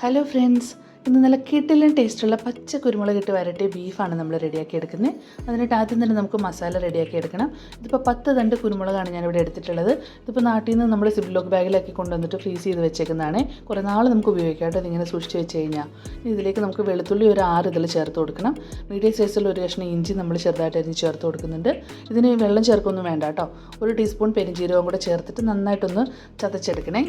Hello friends ഇന്ന് നല്ല കിട്ടിലും ടേസ്റ്റുള്ള പച്ച കുരുമുളക് ഇട്ട് വരട്ടിയ ബീഫാണ് നമ്മൾ റെഡിയാക്കി എടുക്കുന്നത്. അതിനായിട്ട് ആദ്യം തന്നെ നമുക്ക് മസാല റെഡിയാക്കി എടുക്കണം. ഇതിപ്പോൾ പത്ത് തണ്ട് കുരുമുളകാണ് ഞാനിവിടെ എടുത്തിട്ടുള്ളത്. ഇതിപ്പോൾ നാട്ടിൽ നിന്ന് നമ്മൾ സിബ്ലോക്ക് ബാഗിലാക്കി കൊണ്ടുവന്നിട്ട് ഫ്രീസ് ചെയ്ത് വെച്ചേക്കുന്നതാണ്. കുറേ നാൾ നമുക്ക് ഉപയോഗിക്കാം കേട്ടോ ഇതിങ്ങനെ സൂക്ഷിച്ച് വെച്ച് കഴിഞ്ഞാൽ ഇതിലേക്ക് നമുക്ക് വെളുത്തുള്ളി ഒരു ആറ് ഇതിൽ ചേർത്ത് കൊടുക്കണം. മീഡിയം സൈസിൽ ഒരു കഷ്ണം ഇഞ്ചി നമ്മൾ ചെറുതായിട്ട് അരിഞ്ഞ് ചേർത്ത് കൊടുക്കുന്നുണ്ട്. ഇതിന് വെള്ളം ചേർക്കൊന്നും വേണ്ട കേട്ടോ. ഒരു ടീസ്പൂൺ പെരിഞ്ജീരകവും കൂടെ ചേർത്തിട്ട് നന്നായിട്ടൊന്ന് ചതച്ചെടുക്കണേ.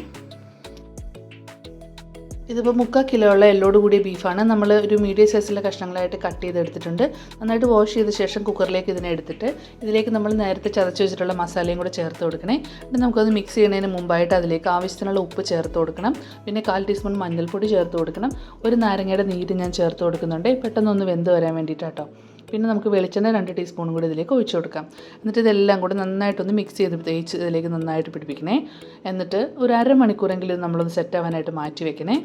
ഇതിപ്പോൾ മുക്കാൽ കിലോ ഉള്ള എല്ലോട് കൂടിയ ബീഫാണ്. നമ്മൾ ഒരു മീഡിയം സൈസിലെ കഷ്ണങ്ങളായിട്ട് കട്ട് ചെയ്തെടുത്തിട്ടുണ്ട്. നന്നായിട്ട് വാഷ് ചെയ്ത ശേഷം കുക്കറിലേക്ക് ഇതിനെ എടുത്തിട്ട് ഇതിലേക്ക് നമ്മൾ നേരത്തെ ചതച്ച് വെച്ചിട്ടുള്ള മസാലയും കൂടെ ചേർത്ത് കൊടുക്കണേ. എന്നിട്ട് നമുക്കത് മിക്സ് ചെയ്യുന്നതിന് മുമ്പായിട്ട് അതിലേക്ക് ആവശ്യത്തിനുള്ള ഉപ്പ് ചേർത്ത് കൊടുക്കണം. പിന്നെ കാൽ ടീസ്പൂൺ മഞ്ഞൾപ്പൊടി ചേർത്ത് കൊടുക്കണം. ഒരു നാരങ്ങയുടെ നീര് ഞാൻ ചേർത്ത് കൊടുക്കുന്നുണ്ട്. പെട്ടെന്നൊന്ന് വെന്ത് വരാൻ വേണ്ടിയിട്ടാട്ടോ. പിന്നെ നമുക്ക് വെളിച്ചെണ്ണ രണ്ട് ടീസ്പൂൺ കൂടി ഇതിലേക്ക് ഒഴിച്ചു കൊടുക്കാം. എന്നിട്ട് ഇതെല്ലാം കൂടി നന്നായിട്ടൊന്ന് മിക്സ് ചെയ്ത് തേച്ച് ഇതിലേക്ക് നന്നായിട്ട് പിടിപ്പിക്കണേ. എന്നിട്ട് ഒരു അരമണിക്കൂറെങ്കിലും നമ്മളൊന്ന് സെറ്റ് ആവാനായിട്ട് മാറ്റി വെക്കണേ.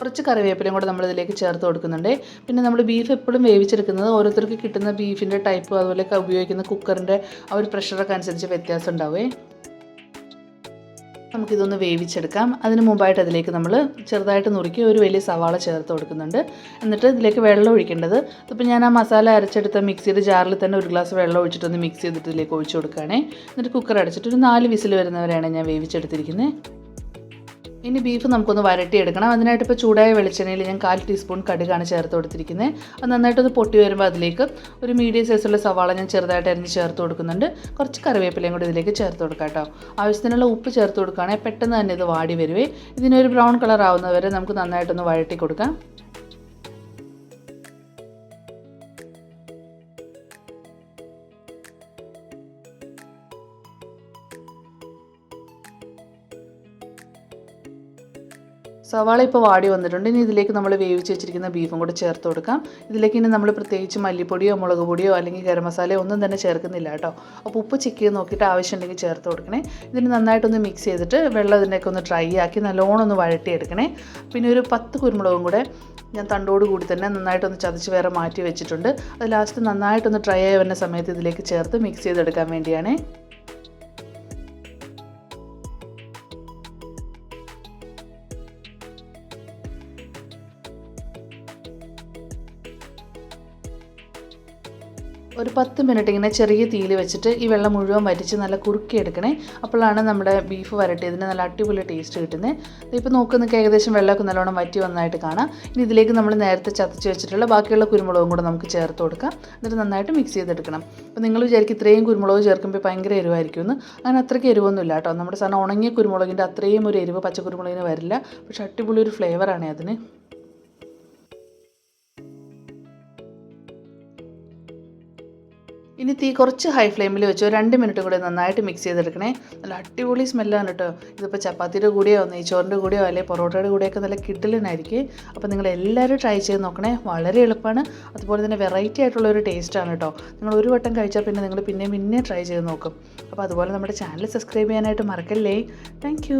കുറച്ച് കറിവേപ്പിലയും കൂടെ നമ്മളിതിലേക്ക് ചേർത്ത് കൊടുക്കുന്നുണ്ട്. പിന്നെ നമ്മൾ ബീഫ് എപ്പോഴും വേവിച്ചെടുക്കുന്നത് ഓരോരുത്തർക്ക് കിട്ടുന്ന ബീഫിന്റെ ടൈപ്പ് അതുപോലെ ഉപയോഗിക്കുന്ന കുക്കറിന്റെ ആ ഒരു പ്രഷറൊക്കെ അനുസരിച്ച് വ്യത്യാസം ഉണ്ടാവേ. നമുക്കിതൊന്ന് വേവിച്ചെടുക്കാം. അതിന് മുമ്പായിട്ട് അതിലേക്ക് നമ്മൾ ചെറുതായിട്ട് നുറുക്കി ഒരു വലിയ സവാള ചേർത്ത് കൊടുക്കുന്നുണ്ട്. എന്നിട്ട് ഇതിലേക്ക് വെള്ളം ഒഴിക്കേണ്ടത്. അതിപ്പോൾ ഞാൻ ആ മസാല അരച്ചെടുത്ത മിക്സിയുടെ ജാറിൽ തന്നെ ഒരു ഗ്ലാസ് വെള്ളം ഒഴിച്ചിട്ടൊന്ന് മിക്സ് ചെയ്തിട്ട് ഇതിലേക്ക് ഒഴിച്ചു കൊടുക്കുകയാണേ. എന്നിട്ട് കുക്കർ അടച്ചിട്ട് ഒരു നാല് വിസിൽ വരുന്നവരെയാണ് ഞാൻ വേവിച്ചെടുത്തിരിക്കുന്നത് ഇനി ബീഫ് നമുക്കൊന്ന് വരട്ടിയെടുക്കണം. അതിനായിട്ട് ഇപ്പോൾ ചൂടായ വെളിച്ചെണ്ണയിൽ ഞാൻ കാൽ ടീസ്പൂൺ കടുകാണ് ചേർത്ത് കൊടുത്തിരിക്കുന്നത് അത് നന്നായിട്ടൊന്ന് പൊട്ടി വരുമ്പോൾ അതിലേക്ക് ഒരു മീഡിയം സൈസുള്ള സവാള ഞാൻ ചെറുതായിട്ട് അരിഞ്ഞ് ചേർത്ത് കൊടുക്കുന്നുണ്ട്. കുറച്ച് കറിവേപ്പിലയും കൂടി ഇതിലേക്ക് ചേർത്ത് കൊടുക്കാം കേട്ടോ. ആവശ്യത്തിനുള്ള ഉപ്പ് ചേർത്ത് കൊടുക്കുകയാണെങ്കിൽ പെട്ടെന്ന് തന്നെ ഇത് വാടി വരുവേ. ഇതിനൊരു ബ്രൗൺ കളർ ആവുന്നവരെ നമുക്ക് നന്നായിട്ടൊന്ന് വഴട്ടി കൊടുക്കാം. സവാള ഇപ്പോൾ വാടി വന്നിട്ടുണ്ട്. ഇനി ഇതിലേക്ക് നമ്മൾ വേവിച്ച് വെച്ചിരിക്കുന്ന ബീഫും കൂടെ ചേർത്ത് കൊടുക്കാം. ഇതിലേക്ക് ഇനി നമ്മൾ പ്രത്യേകിച്ച് മല്ലിപ്പൊടിയോ മുളക് പൊടിയോ അല്ലെങ്കിൽ ഗരം മസാലയോ ഒന്നും തന്നെ ചേർക്കുന്നില്ല കേട്ടോ. അപ്പോൾ ഉപ്പ് ചെക്ക് നോക്കിയിട്ട് ആവശ്യമുണ്ടെങ്കിൽ ചേർത്ത് കൊടുക്കണേ. ഇതിന് നന്നായിട്ടൊന്ന് മിക്സ് ചെയ്തിട്ട് വെള്ളം ഇതിന്റെയൊക്കെ ഒന്ന് ഡ്രൈ ആക്കി നല്ലോണം ഒന്ന് വഴട്ടിയെടുക്കണേ പിന്നെ ഒരു പത്ത് കുരുമുളകും കൂടെ ഞാൻ തണ്ടോട് കൂടി തന്നെ നന്നായിട്ടൊന്ന് ചതച്ച് വേറെ മാറ്റി വെച്ചിട്ടുണ്ട്. അത് ലാസ്റ്റ് നന്നായിട്ടൊന്ന് ഡ്രൈ ആയി വരുന്ന സമയത്ത് ഇതിലേക്ക് ചേർത്ത് മിക്സ് ചെയ്തെടുക്കാൻ വേണ്ടിയാണേ. ഒരു പത്ത് മിനിറ്റ് ഇങ്ങനെ ചെറിയ തീയിൽ വെച്ചിട്ട് ഈ വെള്ളം മുഴുവൻ വറ്റിച്ച് നല്ല കുറുക്കി എടുക്കണേ. അപ്പോഴാണ് നമ്മുടെ ബീഫ് വരട്ടിയതിന് നല്ല അടിപൊളി ടേസ്റ്റ് കിട്ടുന്നത് ഇപ്പോൾ നോക്കുന്നൊക്കെ ഏകദേശം വെള്ളമൊക്കെ നല്ലോണം വറ്റി വന്നതായിട്ട് കാണാം. ഇനി ഇതിലേക്ക് നമ്മൾ നേരത്തെ ചതച്ച് വെച്ചിട്ടുള്ള ബാക്കിയുള്ള കുരുമുളകും കൂടെ നമുക്ക് ചേർത്ത് കൊടുക്കാം. എന്നിട്ട് നന്നായിട്ട് മിക്സ് ചെയ്തെടുക്കണം. അപ്പോൾ നിങ്ങൾ വിചാരിക്കും ഇത്രയും കുരുമുളക് ചേർക്കുമ്പോൾ ഭയങ്കര എരിവായിരിക്കും എന്ന് അങ്ങനെ അത്രയ്ക്ക് എരിവൊന്നുമില്ല കേട്ടോ. നമ്മുടെ സാധനം ഉണങ്ങിയ കുരുമുളകിന്റെ അത്രയും ഒരു എരിവ് പച്ചക്കുരുമുളകിന് വരില്ല. പക്ഷേ അടിപൊളി ഒരു ഫ്ലേവറാണ് അതിന്. ഇനി തീ കുറച്ച് ഹൈ ഫ്ലെയിമിൽ വെച്ച് രണ്ട് മിനിറ്റ് കൂടി നന്നായിട്ട് മിക്സ് ചെയ്തെടുക്കണേ. നല്ല അടിപൊളി സ്മെല്ലാണ് കേട്ടോ ഇതിപ്പോൾ ചപ്പാത്തിയുടെ കൂടെയോ നെയ്ച്ചോറിന്റെ കൂടെയോ അല്ലെങ്കിൽ പൊറോട്ടയുടെ കൂടെയൊക്കെ നല്ല കിട്ടലിനായിരിക്കും അപ്പോൾ നിങ്ങൾ എല്ലാവരും ട്രൈ ചെയ്ത് നോക്കണേ. വളരെ എളുപ്പമാണ് അതുപോലെ തന്നെ വെറൈറ്റി ആയിട്ടുള്ള ഒരു ടേസ്റ്റാണ് കേട്ടോ നിങ്ങൾ ഒരു വട്ടം കഴിച്ചാൽ പിന്നെ നിങ്ങൾ പിന്നെയും പിന്നെയും ട്രൈ ചെയ്ത് നോക്കും. അപ്പോൾ അതുപോലെ നമ്മുടെ ചാനൽ സബ്സ്ക്രൈബ് ചെയ്യാനായിട്ട് മറക്കല്ലേ. താങ്ക്